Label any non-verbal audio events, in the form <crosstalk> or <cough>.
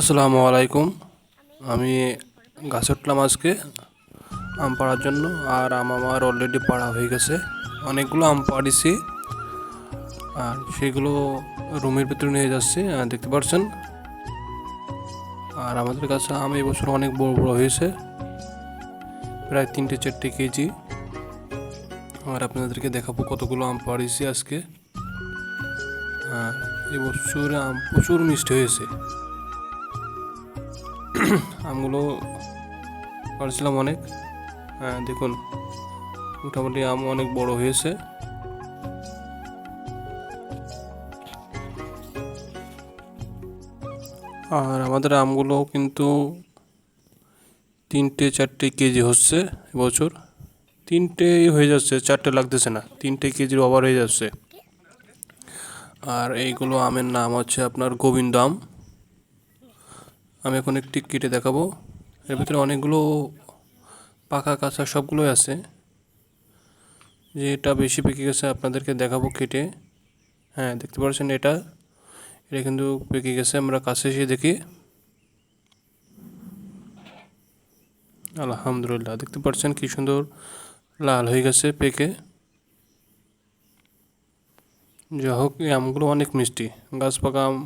আসসালামু আলাইকুম। আমি গাছে উঠলাম আজকে আম পাড়ার জন্য, আর আম আমার অলরেডি পাড়া হয়ে গেছে। অনেকগুলো আম পাড়িছি, আর সেগুলো রুমের ভিতরে নিয়ে যাচ্ছি দেখতে পাচ্ছেন আর আমাদের কাছে আম এই বছর অনেক বড় বড় হয়েছে, প্রায় তিনটে চারটে কেজি। আর আপনাদেরকে দেখাবো কতগুলো আম পাড়িছি আজকে। হ্যাঁ এবছর আম প্রচুর মিষ্টি হয়েছে। <clears throat> আমগুলো পারছিলাম অনেক। হ্যাঁ দেখুন, মোটামুটি আম অনেক বড় হয়েছে। আর আমাদের আমগুলো কিন্তু তিনটে চারটে কেজি হচ্ছে এবছর। তিনটেই হয়ে যাচ্ছে, চারটে লাগতেছে না, তিনটে কেজির ওভার হয়ে যাচ্ছে। আর এইগুলো আমের নাম হচ্ছে আপনার গোবিন্দ আম। আমি এখন একটি কেটে দেখাবো। এর ভিতরে অনেকগুলো পাকা কাঁচা সবগুলোই আছে। যে এটা বেশি পেকে গেছে আপনাদেরকে দেখাবো কেটে হ্যাঁ দেখতে পাচ্ছেন এটা। এটা কিন্তু পেকে গেছে আমরা কাছে এসে দেখি। আলহামদুলিল্লাহ, দেখতে পাচ্ছেন কি সুন্দর লাল হয়ে গেছে পেকে। যা হোক, এই আমগুলো অনেক মিষ্টি। গাছ পাকা আম